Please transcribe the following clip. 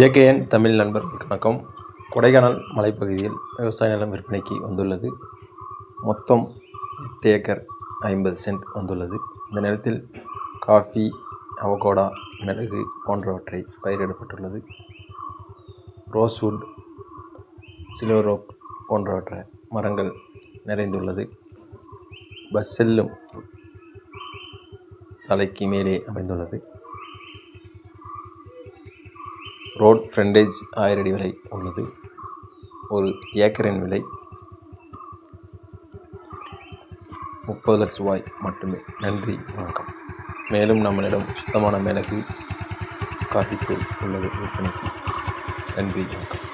JKN Tamil நண்பர்களுக்கு வணக்கம். கொடைக்கானல் மலைப்பகுதியில் விவசாய நிலம் விற்பனைக்கு வந்துள்ளது. மொத்தம் எட்டு ஏக்கர் ஐம்பது சென்ட் வந்துள்ளது. இந்த நிலத்தில் காஃபி அவகோடா மிளகு போன்றவற்றை பயிரிடப்பட்டுள்ளது. ரோஸ்வுட் சில்வர் ஓக் போன்றவற்றை மரங்கள் நிறைந்துள்ளது. பஸ் செல்லும் சாலைக்கு மேலே அமைந்துள்ளது. ரோட் ஃப்ரண்டேஜ் ஆயிரடி விலை வரை உள்ளது. ஒரு ஏக்கரின் விலை முப்பது லட்ச ரூபாய் மட்டுமே. நன்றி வணக்கம். மேலும் நம்மளிடம் சுத்தமான மிளகு காஃபித்தூள் உள்ளது விற்பனைக்கு. நன்றி வணக்கம்.